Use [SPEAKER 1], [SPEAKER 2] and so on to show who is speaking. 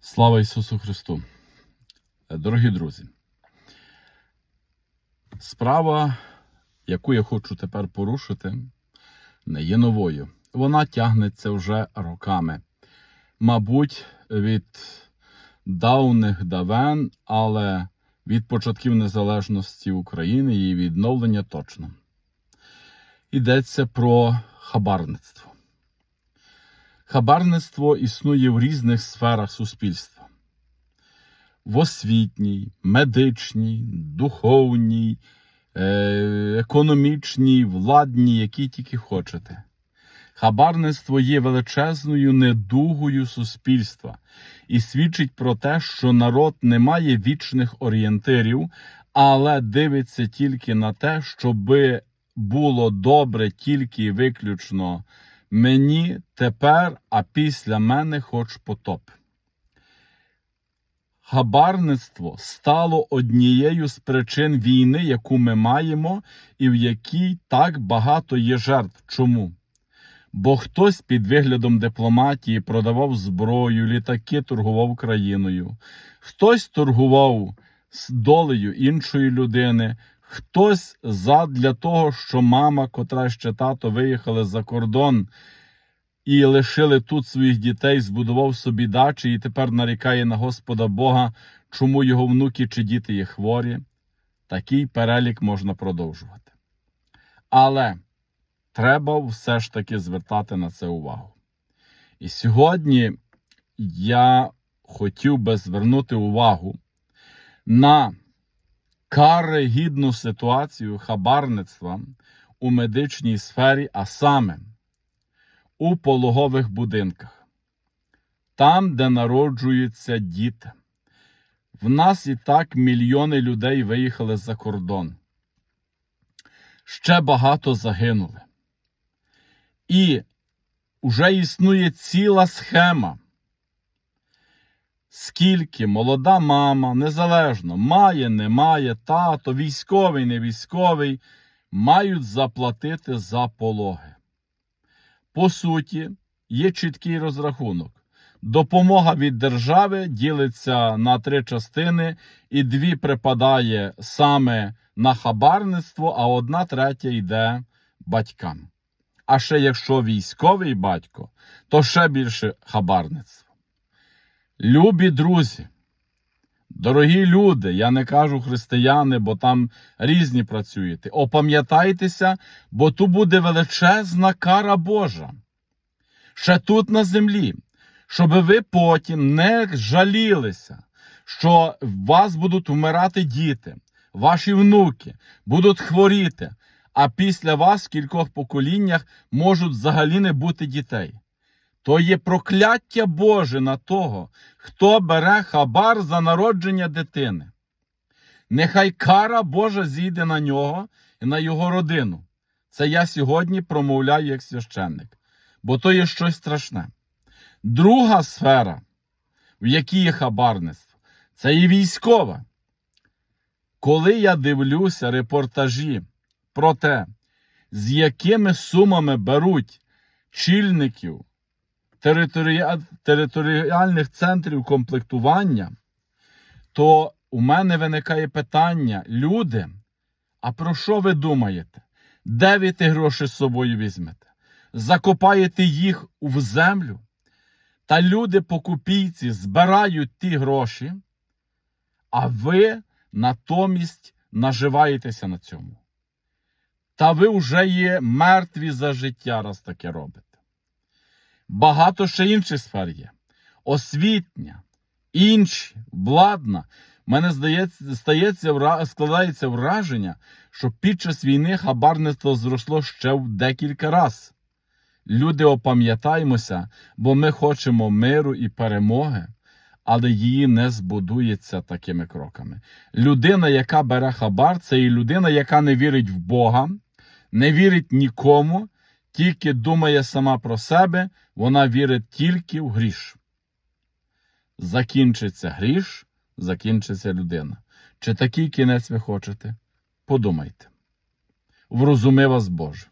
[SPEAKER 1] Слава Ісусу Христу! Дорогі друзі, справа, яку я хочу тепер порушити, не є новою. Вона тягнеться вже роками. Мабуть, від давних давен, але від початків незалежності України і відновлення точно. Йдеться про хабарництво. Хабарництво існує в різних сферах суспільства: в освітній, медичній, духовній, е- економічній, владній, якій тільки хочете. Хабарництво є величезною недугою суспільства і свідчить про те, що народ не має вічних орієнтирів, але дивиться тільки на те, щоби було добре тільки і виключно мені тепер, а після мене хоч потоп. Хабарництво стало однією з причин війни, яку ми маємо, і в якій так багато є жертв. Чому? Бо хтось під виглядом дипломатії продавав зброю, літаки торгував країною, хтось торгував з долею іншої людини, хтось задля того, що мама, котра ще тато виїхали за кордон і лишили тут своїх дітей, збудував собі дачі і тепер нарікає на Господа Бога, чому його внуки чи діти є хворі. Такий перелік можна продовжувати. Але треба все ж таки звертати на це увагу. І сьогодні я хотів би звернути увагу на карегідну ситуацію хабарництва у медичній сфері, а саме у пологових будинках, там, де народжуються діти. В нас і так мільйони людей виїхали за кордон. Ще багато загинули. І вже існує ціла схема. Скільки молода мама, незалежно, має, не має, тато, військовий, не військовий, мають заплатити за пологи. По суті, є чіткий розрахунок. Допомога від держави ділиться на три частини, і дві припадає саме на хабарництво, а одна третя йде батькам. А ще якщо військовий батько, то ще більше хабарництво. Любі друзі, дорогі люди, я не кажу християни, бо там різні працюєте. Опам'ятайтеся, бо тут буде величезна кара Божа. Ще тут на землі, щоб ви потім не жалілися, що в вас будуть вмирати діти, ваші внуки будуть хворіти, а після вас в кількох поколіннях можуть взагалі не бути дітей. То є прокляття Боже на того, хто бере хабар за народження дитини. Нехай кара Божа зійде на нього і на його родину. Це я сьогодні промовляю як священник, бо то є щось страшне. Друга сфера, в якій є хабарництво, це і військова. Коли я дивлюся репортажі про те, з якими сумами беруть чільників територіа... територіальних центрів комплектування, то у мене виникає питання: люди, а про що ви думаєте? Де ви ті гроші з собою візьмете? Закопаєте їх в землю? Та люди покупійці збирають ті гроші, а ви натомість наживаєтеся на цьому. Та ви вже є мертві за життя, раз таке робите. Багато ще інших сфер є. Освітня, інші, владна. Мене здається, стається, складається враження, що під час війни хабарництво зросло ще в декілька разів. Люди опам'ятаємося, бо ми хочемо миру і перемоги, але її не збудується такими кроками. Людина, яка бере хабар, це і людина, яка не вірить в Бога, не вірить нікому, тільки думає сама про себе, вона вірить тільки в гріш. Закінчиться гріш, закінчиться людина. Чи такий кінець ви хочете? Подумайте. Врозуми вас Боже.